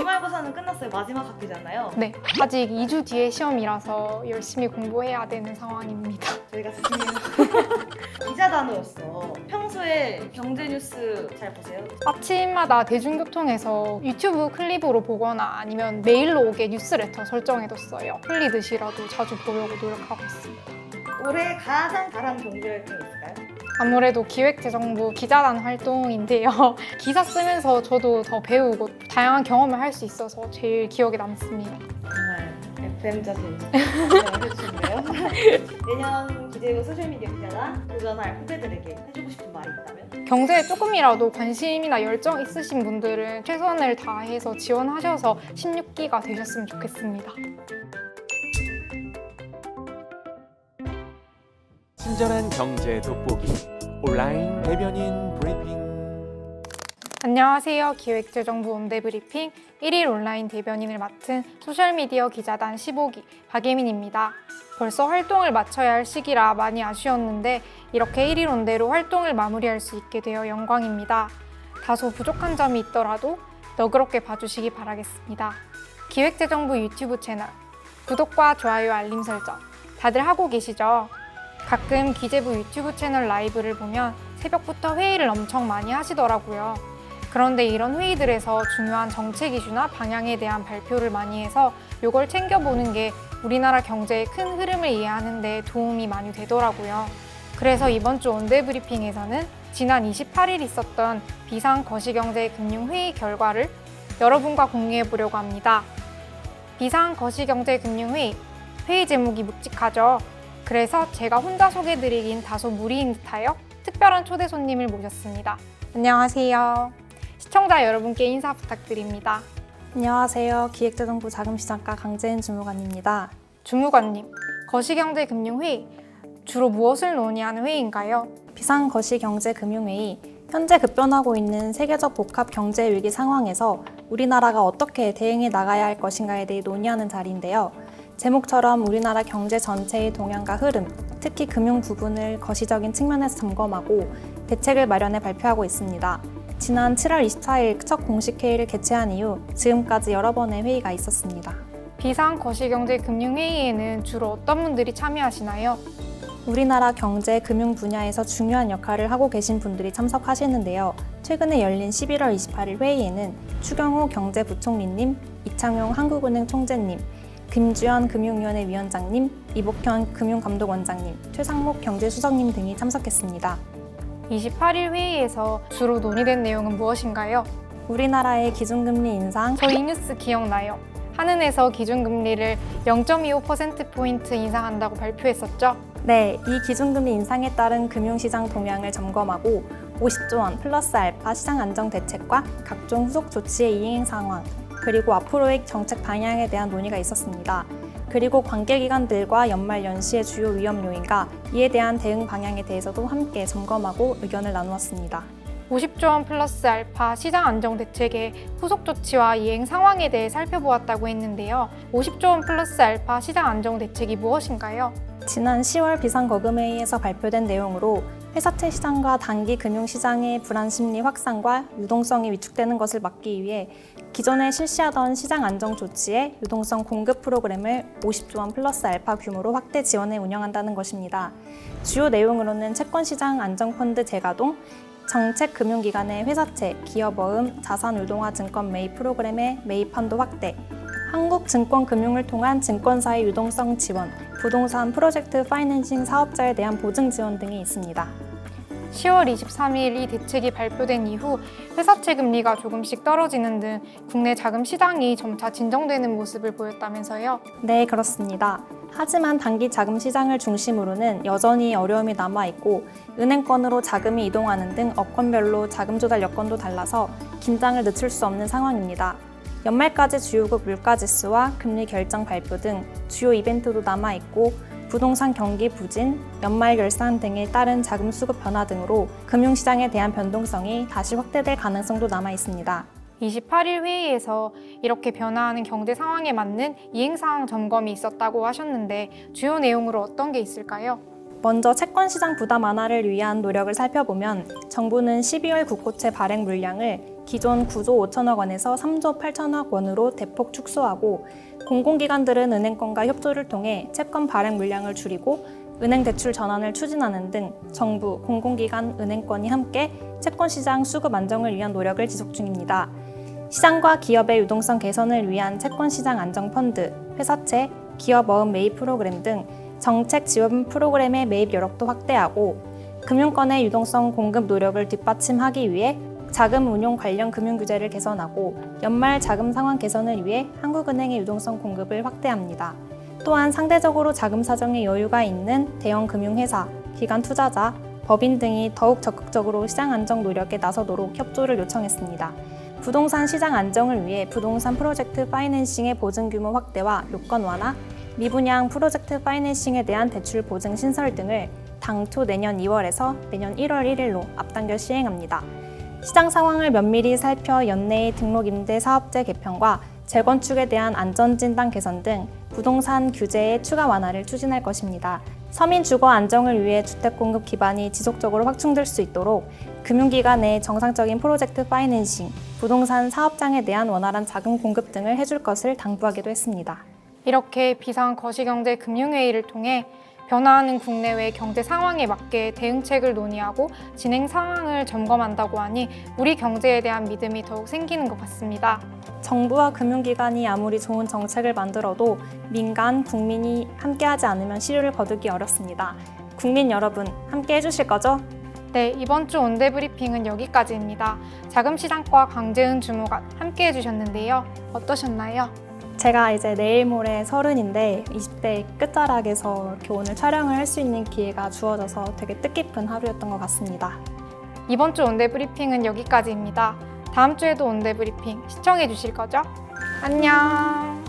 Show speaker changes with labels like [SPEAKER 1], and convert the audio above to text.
[SPEAKER 1] 기말고사는 끝났어요. 마지막 학기잖아요.
[SPEAKER 2] 네, 아직 2주 뒤에 시험이라서 열심히 공부해야 되는 상황입니다.
[SPEAKER 1] 저희가 스승님 기자단으로서 평소에 경제 뉴스 잘 보세요?
[SPEAKER 2] 아침마다 대중교통에서 유튜브 클립으로 보거나 아니면 메일로 오게 뉴스레터 설정해뒀어요. 흘리듯이라도 자주 보려고 노력하고 있습니다.
[SPEAKER 1] 올해 가장 잘한 경제 활동이 있을까요?
[SPEAKER 2] 아무래도 기획재정부 기자단 활동인데요. 기사 쓰면서 저도 더 배우고 다양한 경험을 할 수 있어서 제일 기억에 남습니다.
[SPEAKER 1] 정말 FM 자신 해주셨네요. 내년 기재부 소셜미디어 기자단 도전할 후배들에게 해주고 싶은 말이 있다면?
[SPEAKER 2] 경제에 조금이라도 관심이나 열정 있으신 분들은 최선을 다해서 지원하셔서 16기가 되셨으면 좋겠습니다.
[SPEAKER 3] 친절한 경제 돋보기 온라인 대변인 브리핑
[SPEAKER 2] 안녕하세요. 기획재정부 온대브리핑 1일 온라인 대변인을 맡은 소셜미디어 기자단 15기 박예민입니다. 벌써 활동을 마쳐야 할 시기라 많이 아쉬웠는데 이렇게 1일 온대로 활동을 마무리할 수 있게 되어 영광입니다. 다소 부족한 점이 있더라도 너그럽게 봐주시기 바라겠습니다. 기획재정부 유튜브 채널 구독과 좋아요 알림 설정 다들 하고 계시죠? 가끔 기재부 유튜브 채널 라이브를 보면 새벽부터 회의를 엄청 많이 하시더라고요. 그런데 이런 회의들에서 중요한 정책 이슈나 방향에 대한 발표를 많이 해서 이걸 챙겨보는 게 우리나라 경제의 큰 흐름을 이해하는 데 도움이 많이 되더라고요. 그래서 이번 주 온대 브리핑에서는 지난 28일 있었던 비상 거시경제 금융회의 결과를 여러분과 공유해 보려고 합니다. 비상 거시경제 금융회의 회의 제목이 묵직하죠. 그래서 제가 혼자 소개드리긴 다소 무리인 듯하여 특별한 초대 손님을 모셨습니다. 안녕하세요. 시청자 여러분께 인사 부탁드립니다.
[SPEAKER 4] 안녕하세요. 기획재정부 자금시장과 강재은 주무관입니다.
[SPEAKER 2] 주무관님, 거시경제금융회의 주로 무엇을 논의하는 회의인가요?
[SPEAKER 4] 비상거시경제금융회의 현재 급변하고 있는 세계적 복합 경제 위기 상황에서 우리나라가 어떻게 대응해 나가야 할 것인가에 대해 논의하는 자리인데요. 제목처럼 우리나라 경제 전체의 동향과 흐름, 특히 금융 부분을 거시적인 측면에서 점검하고 대책을 마련해 발표하고 있습니다. 지난 7월 24일 첫 공식 회의를 개최한 이후 지금까지 여러 번의 회의가 있었습니다.
[SPEAKER 2] 비상 거시경제 금융회의에는 주로 어떤 분들이 참여하시나요?
[SPEAKER 4] 우리나라 경제, 금융 분야에서 중요한 역할을 하고 계신 분들이 참석하시는데요. 최근에 열린 11월 28일 회의에는 추경호 경제부총리님, 이창용 한국은행 총재님, 김주현 금융위원회 위원장님, 이복현 금융감독원장님, 최상목 경제수석님 등이 참석했습니다.
[SPEAKER 2] 28일 회의에서 주로 논의된 내용은 무엇인가요?
[SPEAKER 4] 우리나라의 기준금리 인상,
[SPEAKER 2] 저 이 뉴스 기억나요. 한은에서 기준금리를 0.25%포인트 인상한다고 발표했었죠?
[SPEAKER 4] 네, 이 기준금리 인상에 따른 금융시장 동향을 점검하고 50조 원 플러스 알파 시장 안정 대책과 각종 후속 조치의 이행 상황, 그리고 앞으로의 정책 방향에 대한 논의가 있었습니다. 그리고 관계기관들과 연말 연시의 주요 위험 요인과 이에 대한 대응 방향에 대해서도 함께 점검하고 의견을 나누었습니다.
[SPEAKER 2] 50조 원 플러스 알파 시장 안정 대책의 후속 조치와 이행 상황에 대해 살펴보았다고 했는데요. 50조 원 플러스 알파 시장 안정 대책이 무엇인가요?
[SPEAKER 4] 지난 10월 비상거금회의에서 발표된 내용으로 회사채 시장과 단기 금융시장의 불안 심리 확산과 유동성이 위축되는 것을 막기 위해 기존에 실시하던 시장 안정 조치의 유동성 공급 프로그램을 50조 원 플러스 알파 규모로 확대 지원해 운영한다는 것입니다. 주요 내용으로는 채권시장 안정펀드 재가동, 정책 금융기관의 회사채, 기업어음, 자산 유동화 증권 매입 프로그램의 매입 한도 확대, 한국증권금융을 통한 증권사의 유동성 지원, 부동산 프로젝트 파이낸싱 사업자에 대한 보증 지원 등이 있습니다.
[SPEAKER 2] 10월 23일 이 대책이 발표된 이후 회사채 금리가 조금씩 떨어지는 등 국내 자금 시장이 점차 진정되는 모습을 보였다면서요.
[SPEAKER 4] 네, 그렇습니다. 하지만 단기 자금 시장을 중심으로는 여전히 어려움이 남아 있고 은행권으로 자금이 이동하는 등 업권별로 자금 조달 여건도 달라서 긴장을 늦출 수 없는 상황입니다. 연말까지 주요국 물가지수와 금리 결정 발표 등 주요 이벤트도 남아 있고 부동산 경기 부진, 연말 결산 등에 따른 자금 수급 변화 등으로 금융시장에 대한 변동성이 다시 확대될 가능성도 남아 있습니다.
[SPEAKER 2] 28일 회의에서 이렇게 변화하는 경제 상황에 맞는 이행 사항 점검이 있었다고 하셨는데 주요 내용으로 어떤 게 있을까요?
[SPEAKER 4] 먼저 채권 시장 부담 완화를 위한 노력을 살펴보면 정부는 12월 국고채 발행 물량을 기존 9조 5천억 원에서 3조 8천억 원으로 대폭 축소하고 공공기관들은 은행권과 협조를 통해 채권 발행 물량을 줄이고 은행 대출 전환을 추진하는 등 정부, 공공기관, 은행권이 함께 채권 시장 수급 안정을 위한 노력을 지속 중입니다. 시장과 기업의 유동성 개선을 위한 채권 시장 안정 펀드, 회사채, 기업 어음 매입 프로그램 등 정책 지원 프로그램의 매입 여력도 확대하고 금융권의 유동성 공급 노력을 뒷받침하기 위해 자금 운용 관련 금융 규제를 개선하고 연말 자금 상황 개선을 위해 한국은행의 유동성 공급을 확대합니다. 또한 상대적으로 자금 사정에 여유가 있는 대형 금융회사, 기관 투자자, 법인 등이 더욱 적극적으로 시장 안정 노력에 나서도록 협조를 요청했습니다. 부동산 시장 안정을 위해 부동산 프로젝트 파이낸싱의 보증 규모 확대와 요건 완화, 미분양 프로젝트 파이낸싱에 대한 대출 보증 신설 등을 당초 내년 2월에서 내년 1월 1일로 앞당겨 시행합니다. 시장 상황을 면밀히 살펴 연내의 등록 임대 사업제 개편과 재건축에 대한 안전진단 개선 등 부동산 규제의 추가 완화를 추진할 것입니다. 서민 주거 안정을 위해 주택 공급 기반이 지속적으로 확충될 수 있도록 금융기관 내 정상적인 프로젝트 파이낸싱, 부동산 사업장에 대한 원활한 자금 공급 등을 해줄 것을 당부하기도 했습니다.
[SPEAKER 2] 이렇게 비상 거시경제 금융회의를 통해 변화하는 국내외 경제 상황에 맞게 대응책을 논의하고 진행 상황을 점검한다고 하니 우리 경제에 대한 믿음이 더욱 생기는 것 같습니다.
[SPEAKER 4] 정부와 금융기관이 아무리 좋은 정책을 만들어도 민간, 국민이 함께하지 않으면 실효를 거두기 어렵습니다. 국민 여러분, 함께 해주실 거죠?
[SPEAKER 2] 네, 이번 주 온대 브리핑은 여기까지입니다. 자금시장과 강재은 주무관 함께 해주셨는데요. 어떠셨나요?
[SPEAKER 4] 제가 이제 내일 모레 서른인데 20대 끝자락에서 이렇게 오늘 촬영을 할 수 있는 기회가 주어져서 되게 뜻깊은 하루였던 것 같습니다.
[SPEAKER 2] 이번 주 온대 브리핑은 여기까지입니다. 다음 주에도 온대 브리핑 시청해 주실 거죠? 안녕!